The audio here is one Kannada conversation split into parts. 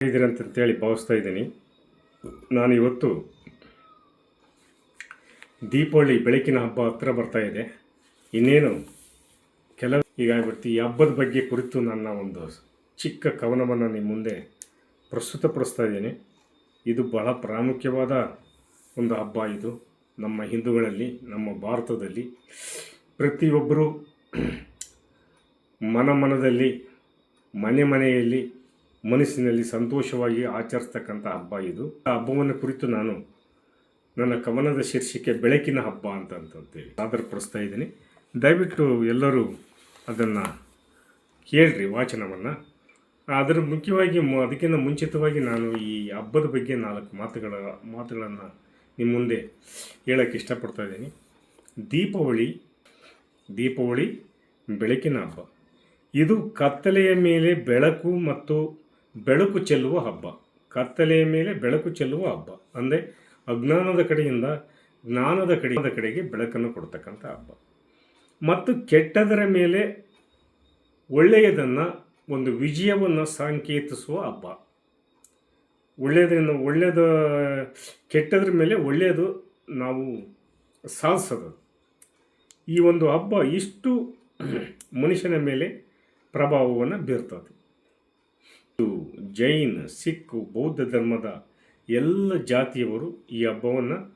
ಹೇಳಿ ಭಾವಿಸ್ತಾ ಇದ್ದೀನಿ. ನಾನು ಇವತ್ತು ದೀಪಾವಳಿ ಬೆಳಕಿನ ಹಬ್ಬ ಹತ್ರ ಬರ್ತಾ ಇದೆ. ಇನ್ನೇನು ಕೆಲವು ಈಗ ಆಗ್ಬಿಡ್ತು, ಈ ಹಬ್ಬದ ಬಗ್ಗೆ ಕುರಿತು ನನ್ನ ಒಂದು ಚಿಕ್ಕ ಕವನವನ್ನು ನಿಮ್ಮ ಮುಂದೆ ಪ್ರಸ್ತುತಪಡಿಸ್ತಾ ಇದ್ದೀನಿ. ಇದು ಬಹಳ ಪ್ರಾಮುಖ್ಯವಾದ ಒಂದು ಹಬ್ಬ ಇದು. ನಮ್ಮ ಹಿಂದೂಗಳಲ್ಲಿ, ನಮ್ಮ ಭಾರತದಲ್ಲಿ ಪ್ರತಿಯೊಬ್ಬರು ಮನ ಮನದಲ್ಲಿ ಮನೆ ಮನೆಯಲ್ಲಿ ಮನಸ್ಸಿನಲ್ಲಿ ಸಂತೋಷವಾಗಿ ಆಚರಿಸ್ತಕ್ಕಂಥ ಹಬ್ಬ ಇದು. ಆ ಹಬ್ಬವನ್ನು ಕುರಿತು ನಾನು ನನ್ನ ಕವನದ ಶೀರ್ಷಿಕೆ ಬೆಳಕಿನ ಹಬ್ಬ ಅಂತ ಅಂತಂತೇಳಿ ಆಧಾರಪಡಿಸ್ತಾ ಇದ್ದೀನಿ. ದಯವಿಟ್ಟು ಎಲ್ಲರೂ ಅದನ್ನು ಕೇಳ್ರಿ ವಾಚನವನ್ನು. ಅದರ ಮುಖ್ಯವಾಗಿ ಅದಕ್ಕಿಂತ ಮುಂಚಿತವಾಗಿ ನಾನು ಈ ಹಬ್ಬದ ಬಗ್ಗೆ ನಾಲ್ಕು ಮಾತುಗಳ, ಮಾತುಗಳನ್ನು ನಿಮ್ಮ ಮುಂದೆ ಹೇಳೋಕ್ಕೆ ಇಷ್ಟಪಡ್ತಾ ಇದ್ದೀನಿ. ದೀಪಾವಳಿ ದೀಪಾವಳಿ ಬೆಳಕಿನ ಹಬ್ಬ. ಇದು ಕತ್ತಲೆಯ ಮೇಲೆ ಬೆಳಕು ಮತ್ತು ಬೆಳಕು ಚೆಲ್ಲುವ ಹಬ್ಬ. ಕತ್ತಲೆಯ ಮೇಲೆ ಬೆಳಕು ಚೆಲ್ಲುವ ಹಬ್ಬ. ಅಂದರೆ ಅಜ್ಞಾನದ ಕಡೆಯಿಂದ ಜ್ಞಾನದ ಕಡೆಯಿಂದ ಕಡೆಗೆ ಬೆಳಕನ್ನು ಕೊಡ್ತಕ್ಕಂಥ ಹಬ್ಬ. ಮತ್ತು ಕೆಟ್ಟದರ ಮೇಲೆ ಒಳ್ಳೆಯದನ್ನು, ಒಂದು ವಿಜಯವನ್ನು ಸಂಕೇತಿಸುವ ಹಬ್ಬ. ಒಳ್ಳೆಯದನ್ನು ಒಳ್ಳೆಯದ, ಕೆಟ್ಟದ್ರ ಮೇಲೆ ಒಳ್ಳೆಯದು ನಾವು ಸಾಧಿಸೋದು. ಈ ಒಂದು ಹಬ್ಬ ಇಷ್ಟು ಮನುಷ್ಯನ ಮೇಲೆ ಪ್ರಭಾವವನ್ನು ಬೀರ್ತದೆ. ಜೈನ್, ಸಿಖ್, ಬೌದ್ಧ ಧರ್ಮದ ಎಲ್ಲ ಜಾತಿಯವರು ಈ ಹಬ್ಬವನ್ನು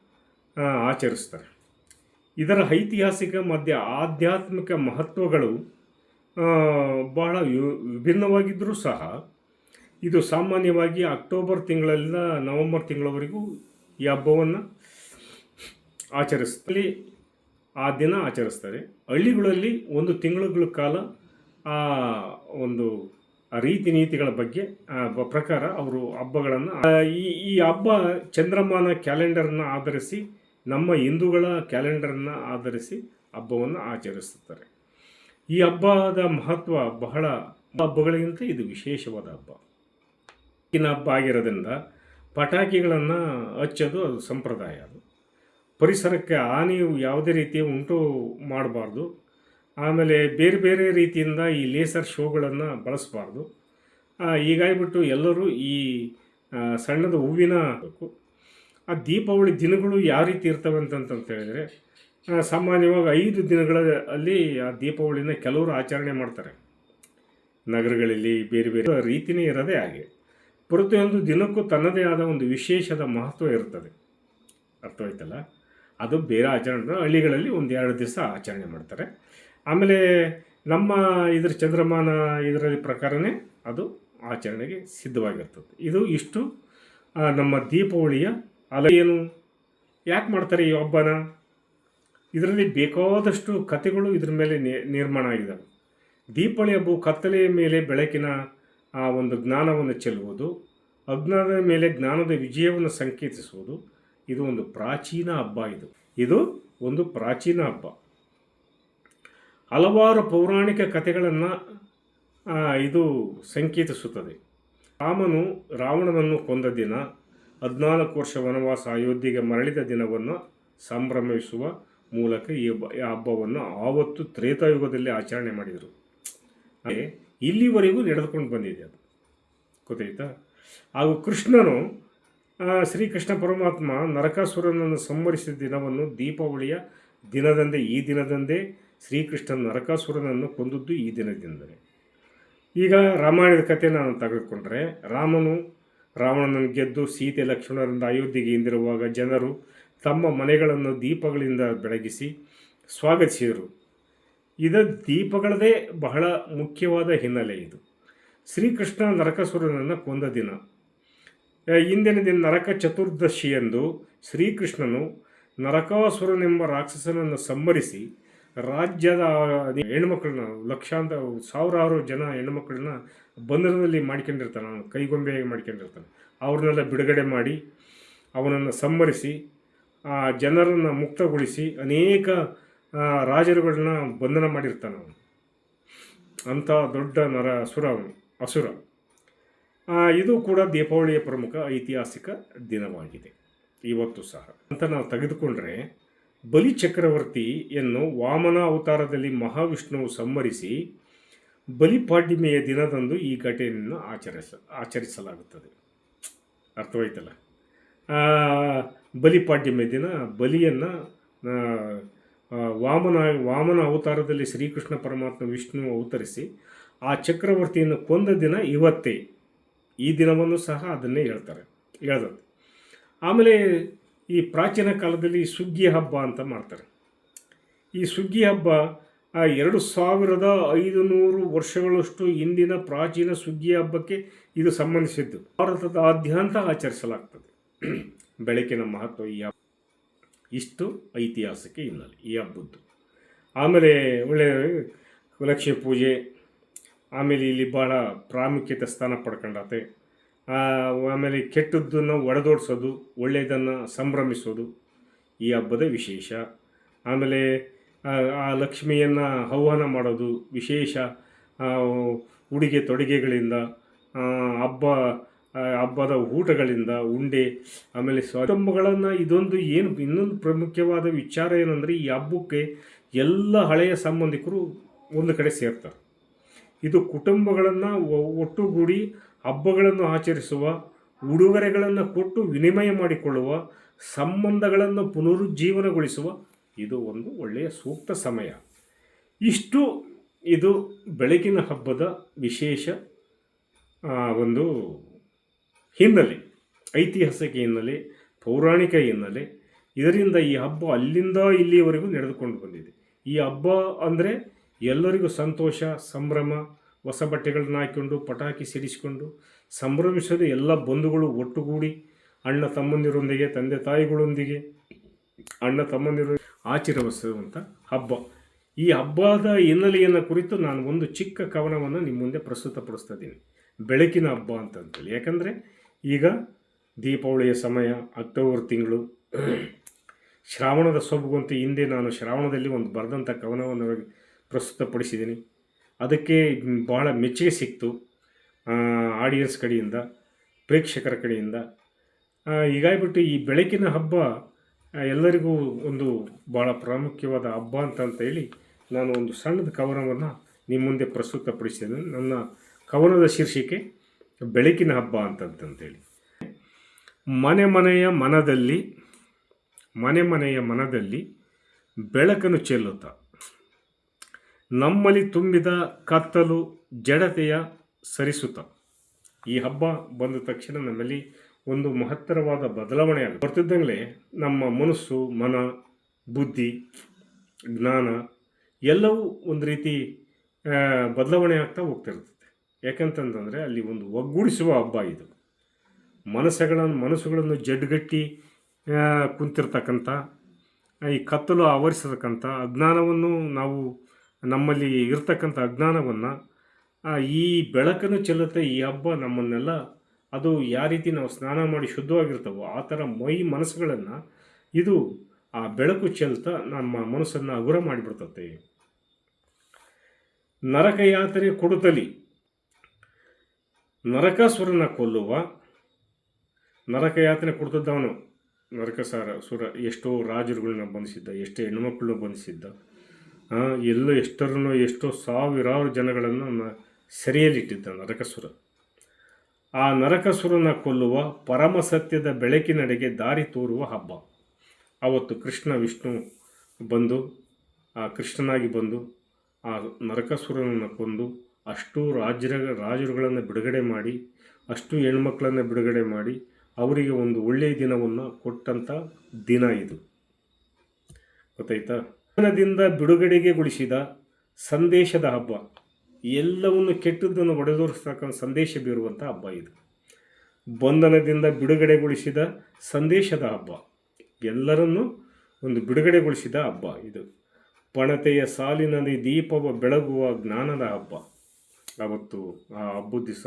ಆಚರಿಸ್ತಾರೆ. ಇದರ ಐತಿಹಾಸಿಕ ಮಧ್ಯ ಆಧ್ಯಾತ್ಮಿಕ ಮಹತ್ವಗಳು ಬಹಳ ವಿಭಿನ್ನವಾಗಿದ್ದರೂ ಸಹ ಇದು ಸಾಮಾನ್ಯವಾಗಿ ಅಕ್ಟೋಬರ್ ತಿಂಗಳಲ್ಲಿಂದ ನವೆಂಬರ್ ತಿಂಗಳವರೆಗೂ ಈ ಹಬ್ಬವನ್ನು ಆಚರಿಸ್ತಲ್ಲಿ ಆ ದಿನ ಆಚರಿಸ್ತಾರೆ. ಹಳ್ಳಿಗಳಲ್ಲಿ ಒಂದು ತಿಂಗಳುಗಳ ಕಾಲ, ಆ, ಒಂದು ರೀತಿ ನೀತಿಗಳ ಬಗ್ಗೆ ಆ, ಪ್ರಕಾರ ಅವರು ಹಬ್ಬಗಳನ್ನು ಈ ಈ ಹಬ್ಬ ಚಂದ್ರಮಾನ ಕ್ಯಾಲೆಂಡರ್ನ ಆಧರಿಸಿ ನಮ್ಮ ಹಿಂದೂಗಳ ಕ್ಯಾಲೆಂಡರ್ನ ಆಧರಿಸಿ ಹಬ್ಬವನ್ನು ಆಚರಿಸುತ್ತಾರೆ. ಈ ಹಬ್ಬದ ಮಹತ್ವ ಬಹಳ ಹಬ್ಬಗಳಿಗಿಂತ ಇದು ವಿಶೇಷವಾದ ಹಬ್ಬ. ಇನ್ನು ಹಬ್ಬ ಆಗಿರೋದ್ರಿಂದ ಪಟಾಕಿಗಳನ್ನು ಹಚ್ಚೋದು ಅದು ಸಂಪ್ರದಾಯ ಅದು. ಪರಿಸರಕ್ಕೆ ಹಾನಿ ಯಾವುದೇ ರೀತಿಯ ಉಂಟು ಮಾಡಬಾರ್ದು. ಆಮೇಲೆ ಬೇರೆ ಬೇರೆ ರೀತಿಯಿಂದ ಈ ಲೇಸರ್ ಶೋಗಳನ್ನು ಬಳಸಬಾರ್ದು. ಹೀಗಾಗಿಬಿಟ್ಟು ಎಲ್ಲರೂ ಈ ಸಣ್ಣದ ಹೂವಿನ ಆ ದೀಪಾವಳಿ ದಿನಗಳು ಯಾವ ರೀತಿ ಇರ್ತವೆ ಅಂತಂತ ಹೇಳಿದರೆ ಸಾಮಾನ್ಯವಾಗಿ ಐದು ದಿನಗಳ ಅಲ್ಲಿ ಆ ದೀಪಾವಳಿನ ಕೆಲವರು ಆಚರಣೆ ಮಾಡ್ತಾರೆ. ನಗರಗಳಲ್ಲಿ ಬೇರೆ ಬೇರೆ ರೀತಿಯೇ ಇರೋದೇ ಹಾಗೆ. ಪ್ರತಿಯೊಂದು ದಿನಕ್ಕೂ ತನ್ನದೇ ಆದ ಒಂದು ವಿಶೇಷದ ಮಹತ್ವ ಇರ್ತದೆ. ಅರ್ಥವಾಯ್ತಲ್ಲ? ಅದು ಬೇರೆ ಆಚರಣೆ ಹಳ್ಳಿಗಳಲ್ಲಿ ಒಂದು ಎರಡು ದಿವಸ ಆಚರಣೆ ಮಾಡ್ತಾರೆ. ಆಮೇಲೆ ನಮ್ಮ ಇದ್ರ ಚಂದ್ರಮಾನ ಇದರಲ್ಲಿ ಪ್ರಕಾರನೇ ಅದು ಆಚರಣೆಗೆ ಸಿದ್ಧವಾಗಿರ್ತದೆ. ಇದು ಇಷ್ಟು ನಮ್ಮ ದೀಪಾವಳಿಯ ಅಲ ಏನು? ಯಾಕೆ ಮಾಡ್ತಾರೆ ಈ ಹಬ್ಬನ? ಇದರಲ್ಲಿ ಬೇಕಾದಷ್ಟು ಕಥೆಗಳು ಇದ್ರ ಮೇಲೆ ನಿರ್ಮಾಣ ಆಗಿದ್ದಾವೆ ದೀಪಾವಳಿ ಹಬ್ಬವು ಕತ್ತಲೆಯ ಮೇಲೆ ಬೆಳಕಿನ, ಆ, ಒಂದು ಜ್ಞಾನವನ್ನು ಚೆಲ್ಲುವುದು, ಅಜ್ಞಾನದ ಮೇಲೆ ಜ್ಞಾನದ ವಿಜಯವನ್ನು ಸಂಕೇತಿಸುವುದು ಇದು ಒಂದು ಪ್ರಾಚೀನ ಹಬ್ಬ ಇದು. ಇದು ಒಂದು ಪ್ರಾಚೀನ ಹಬ್ಬ. ಹಲವಾರು ಪೌರಾಣಿಕ ಕಥೆಗಳನ್ನು ಇದು ಸಂಕೇತಿಸುತ್ತದೆ. ರಾಮನು ರಾವಣನನ್ನು ಕೊಂದ ದಿನ, ಹದಿನಾಲ್ಕು ವರ್ಷ ವನವಾಸ ಅಯೋಧ್ಯೆಗೆ ಮರಳಿದ ದಿನವನ್ನು ಸಂಭ್ರಮಿಸುವ ಮೂಲಕ ಈ ಹಬ್ಬ, ಈ ಹಬ್ಬವನ್ನು ಆವತ್ತು ತ್ರೇತಾಯುಗದಲ್ಲಿ ಆಚರಣೆ ಮಾಡಿದರು. ಇಲ್ಲಿವರೆಗೂ ನಡೆದುಕೊಂಡು ಬಂದಿದೆ ಅದು. ಗೊತ್ತಾಯ್ತಾ? ಹಾಗೂ ಕೃಷ್ಣನು ಶ್ರೀಕೃಷ್ಣ ಪರಮಾತ್ಮ ನರಕಾಸುರನನ್ನು ಸಂಹರಿಸಿದ ದಿನವನ್ನು ದೀಪಾವಳಿಯ ದಿನದಂದೇ, ಈ ದಿನದಂದೇ ಶ್ರೀಕೃಷ್ಣ ನರಕಾಸುರನನ್ನು ಕೊಂದದ್ದು ಈ ದಿನದಿಂದಲೇ. ಈಗ ರಾಮಾಯಣದ ಕಥೆ ನಾನು ತೆಗೆದುಕೊಂಡ್ರೆ, ರಾಮನು ರಾವಣನನ್ನು ಗೆದ್ದು ಸೀತೆ ಲಕ್ಷ್ಮಣರಿಂದ ಅಯೋಧ್ಯೆಗೆ ಹಿಂದಿರುವಾಗ ಜನರು ತಮ್ಮ ಮನೆಗಳನ್ನು ದೀಪಗಳಿಂದ ಬೆಳಗಿಸಿ ಸ್ವಾಗತಿಸಿದರು. ಇದ ದೀಪಗಳದೇ ಬಹಳ ಮುಖ್ಯವಾದ ಹಿನ್ನೆಲೆ ಇದು. ಶ್ರೀಕೃಷ್ಣ ನರಕಾಸುರನನ್ನು ಕೊಂದ ದಿನ. ಇಂದಿನ ದಿನ ನರಕ ಚತುರ್ದಶಿಯಂದು ಶ್ರೀಕೃಷ್ಣನು ನರಕಾಸುರನೆಂಬ ರಾಕ್ಷಸನನ್ನು ಸಂಹರಿಸಿ ರಾಜ್ಯದ ಹೆಣ್ಮಕ್ಳನ್ನ, ಲಕ್ಷಾಂತರ, ಸಾವಿರಾರು ಜನ ಹೆಣ್ಮಕ್ಳನ್ನ ಬಂಧನದಲ್ಲಿ ಮಾಡ್ಕೊಂಡಿರ್ತಾನೆ ಅವನು, ಕೈಗೊಂಬೆಯಾಗಿ ಮಾಡ್ಕೊಂಡಿರ್ತಾನೆ. ಅವ್ರನ್ನೆಲ್ಲ ಬಿಡುಗಡೆ ಮಾಡಿ ಅವನನ್ನು ಸಂಹರಿಸಿ, ಆ, ಜನರನ್ನು ಮುಕ್ತಗೊಳಿಸಿ ಅನೇಕ ರಾಜರುಗಳನ್ನ ಬಂಧನ ಮಾಡಿರ್ತಾನೆ ಅವನು. ಅಂಥ ದೊಡ್ಡ ನರ, ಅಸುರ ಅವನು, ಅಸುರ. ಇದು ಕೂಡ ದೀಪಾವಳಿಯ ಪ್ರಮುಖ ಐತಿಹಾಸಿಕ ದಿನವಾಗಿದೆ. ಇವತ್ತು ಸಹ. ಅಂತ ನಾವು ತೆಗೆದುಕೊಂಡ್ರೆ, ಬಲಿ ಚಕ್ರವರ್ತಿಯನ್ನು ವಾಮನ ಅವತಾರದಲ್ಲಿ ಮಹಾವಿಷ್ಣುವು ಸಂಹರಿಸಿ ಬಲಿಪಾಡ್ಯಮೆಯ ದಿನದಂದು ಈ ಘಟನೆಯನ್ನು ಆಚರಿಸ, ಆಚರಿಸಲಾಗುತ್ತದೆ. ಅರ್ಥವಾಯ್ತಲ್ಲ? ಬಲಿಪಾಡ್ಯಮೆ ದಿನ ಬಲಿಯನ್ನು ವಾಮನ ವಾಮನ ಅವತಾರದಲ್ಲಿ ಶ್ರೀಕೃಷ್ಣ ಪರಮಾತ್ಮ ವಿಷ್ಣು ಅವತರಿಸಿ ಆ ಚಕ್ರವರ್ತಿಯನ್ನು ಕೊಂದ ದಿನ ಇವತ್ತೇ ಈ ದಿನವನ್ನು ಸಹ ಅದನ್ನೇ ಹೇಳ್ತಾರೆ, ಹೇಳ್ದದ್ದು. ಆಮೇಲೆ ಈ ಪ್ರಾಚೀನ ಕಾಲದಲ್ಲಿ ಸುಗ್ಗಿ ಹಬ್ಬ ಅಂತ ಮಾಡ್ತಾರೆ. ಈ ಸುಗ್ಗಿ ಹಬ್ಬ ಎರಡು ಸಾವಿರದ ಐದು ನೂರು ವರ್ಷಗಳಷ್ಟು ಹಿಂದಿನ ಪ್ರಾಚೀನ ಸುಗ್ಗಿ ಹಬ್ಬಕ್ಕೆ ಇದು ಸಂಬಂಧಿಸಿದ್ದು. ಭಾರತದಾದ್ಯಂತ ಆಚರಿಸಲಾಗ್ತದೆ. ಬೆಳಕಿನ ಮಹತ್ವ ಈ ಹಬ್ಬ. ಇಷ್ಟು ಐತಿಹಾಸಿಕ ಹಿನ್ನೆಲೆ ಈ ಹಬ್ಬದ್ದು. ಆಮೇಲೆ ಒಳ್ಳೆಯ ಲಕ್ಷ್ಮೀ ಪೂಜೆ ಆಮೇಲೆ ಇಲ್ಲಿ ಭಾಳ ಪ್ರಾಮುಖ್ಯತೆ ಸ್ಥಾನ ಪಡ್ಕೊಂಡತೆ. ಆಮೇಲೆ ಕೆಟ್ಟದ್ದನ್ನು ಒಡೆದೋಡಿಸೋದು ಒಳ್ಳೆಯದನ್ನು ಸಂಭ್ರಮಿಸೋದು ಈ ಹಬ್ಬದ ವಿಶೇಷ. ಆಮೇಲೆ ಆ, ಲಕ್ಷ್ಮಿಯನ್ನು ಆಹ್ವಾನ ಮಾಡೋದು ವಿಶೇಷ. ಉಡುಗೆ ತೊಡುಗೆಗಳಿಂದ ಹಬ್ಬ ಹಬ್ಬದ ಊಟಗಳಿಂದ ಉಂಡೆ ಆಮೇಲೆ ಕುಟುಂಬಗಳನ್ನು ಇದೊಂದು ಏನು ಇನ್ನೊಂದು ಪ್ರಮುಖವಾದ ವಿಚಾರ ಏನಂದರೆ ಈ ಹಬ್ಬಕ್ಕೆ ಎಲ್ಲ ಹಳೆಯ ಸಂಬಂಧಿಕರು ಒಂದು ಕಡೆ ಸೇರ್ತಾರೆ. ಇದು ಕುಟುಂಬಗಳನ್ನು ಒಟ್ಟುಗೂಡಿ ಹಬ್ಬಗಳನ್ನು ಆಚರಿಸುವ, ಉಡುಗೊರೆಗಳನ್ನು ಕೊಟ್ಟು ವಿನಿಮಯ ಮಾಡಿಕೊಳ್ಳುವ, ಸಂಬಂಧಗಳನ್ನು ಪುನರುಜ್ಜೀವನಗೊಳಿಸುವ ಇದು ಒಂದು ಒಳ್ಳೆಯ ಸೂಕ್ತ ಸಮಯ. ಇಷ್ಟು ಇದು ಬೆಳಕಿನ ಹಬ್ಬದ ವಿಶೇಷ ಒಂದು ಹಿನ್ನೆಲೆ, ಐತಿಹಾಸಿಕ ಹಿನ್ನೆಲೆ, ಪೌರಾಣಿಕ ಹಿನ್ನೆಲೆ. ಇದರಿಂದ ಈ ಹಬ್ಬ ಅಲ್ಲಿಂದ ಇಲ್ಲಿಯವರೆಗೂ ನಡೆದುಕೊಂಡು ಬಂದಿದೆ. ಈ ಹಬ್ಬ ಅಂದರೆ ಎಲ್ಲರಿಗೂ ಸಂತೋಷ, ಸಂಭ್ರಮ ಹೊಸ ಬಟ್ಟೆಗಳನ್ನ ಹಾಕ್ಕೊಂಡು, ಪಟಾಕಿ ಸಿಡಿಸಿಕೊಂಡು, ಸಂಭ್ರಮಿಸೋದು ಎಲ್ಲ ಬಂಧುಗಳು ಒಟ್ಟುಗೂಡಿ, ಅಣ್ಣ ತಮ್ಮಂದಿರೊಂದಿಗೆ, ತಂದೆ ತಾಯಿಗಳೊಂದಿಗೆ, ಅಣ್ಣ ತಮ್ಮಂದಿರು ಆಚರಿಸುವಂಥ ಹಬ್ಬ. ಈ ಹಬ್ಬದ ಹಿನ್ನೆಲೆಯನ್ನು ಕುರಿತು ನಾನು ಒಂದು ಚಿಕ್ಕ ಕವನವನ್ನು ನಿಮ್ಮ ಮುಂದೆ ಪ್ರಸ್ತುತಪಡಿಸ್ತಾ ಇದ್ದೀನಿ ಬೆಳಕಿನ ಹಬ್ಬ ಅಂತಂತೇಳಿ. ಯಾಕಂದರೆ ಈಗ ದೀಪಾವಳಿಯ ಸಮಯ, ಅಕ್ಟೋಬರ್ ತಿಂಗಳು. ಶ್ರಾವಣದ ಸೊಬಗಂತೂ ಹಿಂದೆ ನಾನು ಶ್ರಾವಣದಲ್ಲಿ ಒಂದು ಬರೆದಂಥ ಕವನವನ್ನು ಪ್ರಸ್ತುತಪಡಿಸಿದ್ದೀನಿ. ಅದಕ್ಕೆ ಭಾಳ ಮೆಚ್ಚುಗೆ ಸಿಕ್ತು ಆಡಿಯನ್ಸ್ ಕಡೆಯಿಂದ, ಪ್ರೇಕ್ಷಕರ ಕಡೆಯಿಂದ. ಹೀಗಾಗ್ಬಿಟ್ಟು ಈ ಬೆಳಕಿನ ಹಬ್ಬ ಎಲ್ಲರಿಗೂ ಒಂದು ಭಾಳ ಪ್ರಾಮುಖ್ಯವಾದ ಹಬ್ಬ ಅಂತ ಅಂತ ಹೇಳಿ ನಾನು ಒಂದು ಸಣ್ಣದ ಕವನವನ್ನು ನಿಮ್ಮ ಮುಂದೆ ಪ್ರಸ್ತುತಪಡಿಸಿದ್ದೇನೆ ನನ್ನ ಕವನದ ಶೀರ್ಷಿಕೆ, ಬೆಳಕಿನ ಹಬ್ಬ ಅಂತಂತಂತೇಳಿ ಮನೆ ಮನೆಯ ಮನದಲ್ಲಿ, ಮನೆ ಮನೆಯ ಮನದಲ್ಲಿ ಬೆಳಕನ್ನು ಚೆಲ್ಲುತ್ತಾ. ನಮ್ಮಲ್ಲಿ ತುಂಬಿದ ಕತ್ತಲು ಜಡತೆಯ ಸರಿಸುತ್ತ ಈ ಹಬ್ಬ ಬಂದ ತಕ್ಷಣ ನಮ್ಮಲ್ಲಿ ಒಂದು ಮಹತ್ತರವಾದ ಬದಲಾವಣೆ ಆಗುತ್ತೆ. ಬರ್ತಿದ್ದಂಗೆ ನಮ್ಮ ಮನಸ್ಸು, ಮನ, ಬುದ್ಧಿ, ಜ್ಞಾನ ಎಲ್ಲವೂ ಒಂದು ರೀತಿ ಬದಲಾವಣೆ ಆಗ್ತಾ ಹೋಗ್ತಿರ್ತದೆ ಯಾಕಂತಂತಂದರೆ ಅಲ್ಲಿ ಒಂದು ಒಗ್ಗೂಡಿಸುವ ಹಬ್ಬ ಇದು. ಮನಸ್ಸುಗಳನ್ನು ಮನಸ್ಸುಗಳನ್ನು ಜಡ್ಗಟ್ಟಿ ಕುಂತಿರ್ತಕ್ಕಂಥ, ಈ ಕತ್ತಲು ಆವರಿಸತಕ್ಕಂಥ ಅಜ್ಞಾನವನ್ನು ನಾವು ನಮ್ಮಲ್ಲಿ ಇರ್ತಕ್ಕಂಥ ಅಜ್ಞಾನವನ್ನು ಈ ಬೆಳಕನ್ನು ಚೆಲ್ಲುತ್ತೆ, ಈ ಹಬ್ಬ ನಮ್ಮನ್ನೆಲ್ಲ, ಅದು ಯಾವ ರೀತಿ ನಾವು ಸ್ನಾನ ಮಾಡಿ ಶುದ್ಧವಾಗಿರ್ತವೋ, ಆ ಥರ ಮೈ ಮನಸ್ಸುಗಳನ್ನು ಇದು ಆ ಬೆಳಕು ಚೆಲ್ತಾ ನಮ್ಮ ಮನಸ್ಸನ್ನು ಹಗುರ ಮಾಡಿಬಿಡ್ತತೆ. ಯಾತನೆ ಕೊಡುತ್ತಲಿ. ನರಕಾಸುರನ ಕೊಲ್ಲುವ ನರಕ ಯಾತನೆ ಕೊಡ್ತಿದ್ದವನು ನರಕಸಾರ ಸುರ ಎಷ್ಟೋ ರಾಜರುಗಳನ್ನ ಬಂಧಿಸಿದ್ದ, ಎಷ್ಟೋ ಹೆಣ್ಣುಮಕ್ಕಳನ್ನ ಬಂಧಿಸಿದ್ದ. ಎಲ್ಲೋ ಎಷ್ಟರನ್ನು ಎಷ್ಟೋ ಸಾವಿರಾರು ಜನಗಳನ್ನು ಸೆರೆಯಲ್ಲಿಟ್ಟಿದ್ದ ನರಕಸುರ. ಆ ನರಕಸುರನ ಕೊಲ್ಲುವ ಪರಮ ಸತ್ಯದ ಬೆಳಕಿನಡೆಗೆ ದಾರಿ ತೋರುವ ಹಬ್ಬ. ಅವತ್ತು ಕೃಷ್ಣ ವಿಷ್ಣು ಬಂದು, ಆ ಕೃಷ್ಣನಾಗಿ ಬಂದು, ಆ ನರಕಸುರನನ್ನು ಕೊಂದು ಅಷ್ಟು ರಾಜರ ರಾಜರುಗಳನ್ನು ಬಿಡುಗಡೆ ಮಾಡಿ, ಅಷ್ಟು ಹೆಣ್ಮಕ್ಳನ್ನು ಬಿಡುಗಡೆ ಮಾಡಿ, ಅವರಿಗೆ ಒಂದು ಒಳ್ಳೆಯ ದಿನವನ್ನು ಕೊಟ್ಟಂಥ ದಿನ ಇದು. ಗೊತ್ತಾಯ್ತಾ? ದಿನದಿಂದ ಬಿಡುಗಡೆಗೆಗೊಳಿಸಿದ ಸಂದೇಶದ ಹಬ್ಬ. ಎಲ್ಲವನ್ನು ಕೆಟ್ಟದ್ದನ್ನು ಒಡೆದೋರಿಸ್ತಕ್ಕಂಥ ಸಂದೇಶ ಬೀರುವಂಥ ಹಬ್ಬ ಇದು. ಬಂಧನದಿಂದ ಬಿಡುಗಡೆಗೊಳಿಸಿದ ಸಂದೇಶದ ಹಬ್ಬ. ಎಲ್ಲರನ್ನೂ ಒಂದು ಬಿಡುಗಡೆಗೊಳಿಸಿದ ಹಬ್ಬ ಇದು. ಪಣತೆಯ ಸಾಲಿನಲ್ಲಿ ದೀಪವ ಬೆಳಗುವ ಜ್ಞಾನದ ಹಬ್ಬ. ಅವತ್ತು ಆ ಹಬ್ಬದ ದಿವಸ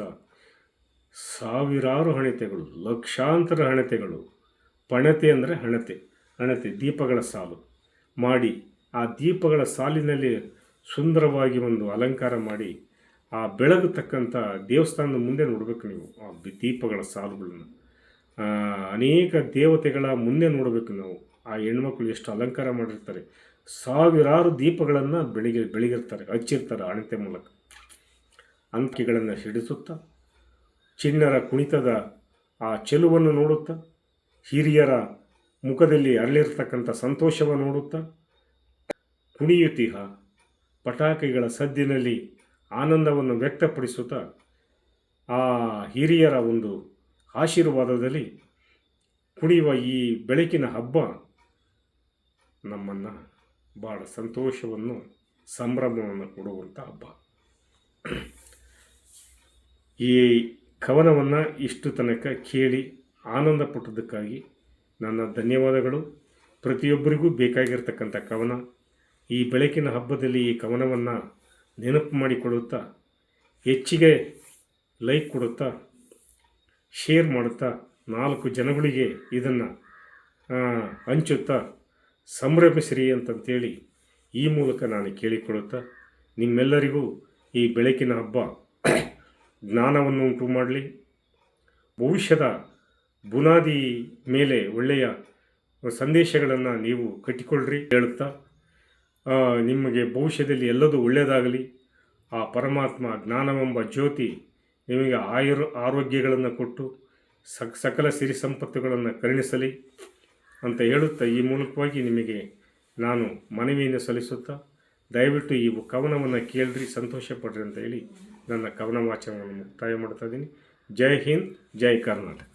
ಸಾವಿರಾರು ಹಣತೆಗಳು, ಲಕ್ಷಾಂತರ ಹಣತೆಗಳು. ಪಣತೆ ಅಂದರೆ ಹಣತೆ ಹಣತೆ, ದೀಪಗಳ ಸಾಲು. ಮಾಡಿ ಆ ದೀಪಗಳ ಸಾಲಿನಲ್ಲಿ ಸುಂದರವಾಗಿ ಒಂದು ಅಲಂಕಾರ ಮಾಡಿ ಆ ಬೆಳಗತಕ್ಕಂಥ ದೇವಸ್ಥಾನದ ಮುಂದೆ ನೋಡಬೇಕು ನೀವು, ಆ ದೀಪಗಳ ಸಾಲುಗಳನ್ನು. ಅನೇಕ ದೇವತೆಗಳ ಮುಂದೆ ನೋಡಬೇಕು ನಾವು. ಆ ಹೆಣ್ಮಕ್ಳು ಎಷ್ಟು ಅಲಂಕಾರ ಮಾಡಿರ್ತಾರೆ. ಸಾವಿರಾರು ದೀಪಗಳನ್ನು ಬೆಳಿಗ್ಗೆ ಬೆಳಗಿರ್ತಾರೆ, ಹಚ್ಚಿರ್ತಾರೆ ಅಣತೆ ಮೂಲಕ. ಅಂಕಿಗಳನ್ನು ಹಿಡಿಸುತ್ತಾ, ಚಿಣ್ಣರ ಕುಣಿತದ ಆ ಚೆಲುವನ್ನು ನೋಡುತ್ತಾ, ಹಿರಿಯರ ಮುಖದಲ್ಲಿ ಅರಳಿರ್ತಕ್ಕಂಥ ಸಂತೋಷವನ್ನು ನೋಡುತ್ತಾ ಕುಣಿಯುತ್ತಿಹ. ಪಟಾಕಿಗಳ ಸದ್ದಿನಲ್ಲಿ ಆನಂದವನ್ನು ವ್ಯಕ್ತಪಡಿಸುತ್ತಾ ಆ ಹಿರಿಯರ ಒಂದು ಆಶೀರ್ವಾದದಲ್ಲಿ ಕುಣಿಯುವ ಈ ಬೆಳಕಿನ ಹಬ್ಬ ನಮ್ಮನ್ನು ಭಾಳ ಸಂತೋಷವನ್ನು, ಸಂಭ್ರಮವನ್ನು ಕೊಡುವಂಥ ಹಬ್ಬ. ಈ ಕವನವನ್ನು ಇಷ್ಟು ತನಕ ಕೇಳಿ ಆನಂದ ಪಟ್ಟದಕ್ಕಾಗಿ ನನ್ನ ಧನ್ಯವಾದಗಳು. ಪ್ರತಿಯೊಬ್ಬರಿಗೂ ಬೇಕಾಗಿರ್ತಕ್ಕಂಥ ಕವನ. ಈ ಬೆಳಕಿನ ಹಬ್ಬದಲ್ಲಿ ಈ ಕವನವನ್ನು ನೆನಪು ಮಾಡಿಕೊಳ್ಳುತ್ತಾ, ಹೆಚ್ಚಿಗೆ ಲೈಕ್ ಕೊಡುತ್ತಾ ಶೇರ್ ಮಾಡುತ್ತಾ ನಾಲ್ಕು ಜನಗಳಿಗೆ ಇದನ್ನು ಹಂಚುತ್ತಾ ಸಂಭ್ರಮಿಸಿರಿ ಅಂತಂತೇಳಿ ಈ ಮೂಲಕ ನಾನು ಕೇಳಿಕೊಳ್ಳುತ್ತಾ, ನಿಮ್ಮೆಲ್ಲರಿಗೂ ಈ ಬೆಳಕಿನ ಹಬ್ಬ ಜ್ಞಾನವನ್ನು ಉಂಟು ಮಾಡಲಿ. ಭವಿಷ್ಯದ ಬುನಾದಿ ಮೇಲೆ ಒಳ್ಳೆಯ ಸಂದೇಶಗಳನ್ನು ನೀವು ಕಟ್ಟಿಕೊಳ್ಳ್ರಿ ಹೇಳುತ್ತಾ. ನಿಮಗೆ ಭವಿಷ್ಯದಲ್ಲಿ ಎಲ್ಲದೂ ಒಳ್ಳೆಯದಾಗಲಿ. ಆ ಪರಮಾತ್ಮ ಜ್ಞಾನವೆಂಬ ಜ್ಯೋತಿ ನಿಮಗೆ ಆಯುರ್, ಆರೋಗ್ಯಗಳನ್ನು ಕೊಟ್ಟು ಸಕ್, ಸಕಲ ಸಿರಿ ಸಂಪತ್ತುಗಳನ್ನು ಕರುಣಿಸಲಿ ಅಂತ ಹೇಳುತ್ತಾ ಈ ಮೂಲಕವಾಗಿ ನಿಮಗೆ ನಾನು ಮನವಿಯನ್ನು ಸಲ್ಲಿಸುತ್ತಾ ದಯವಿಟ್ಟು ಈ ಕವನವನ್ನು ಕೇಳ್ರಿ ಸಂತೋಷ ಪಡ್ರಿ ಅಂತ ಹೇಳಿ ನನ್ನ ಕವನ ವಾಚನವನ್ನು ಮುಕ್ತಾಯ ಮಾಡ್ತಾ ಇದ್ದೀನಿ. ಜೈ ಹಿಂದ್, ಜೈ ಕರ್ನಾಟಕ.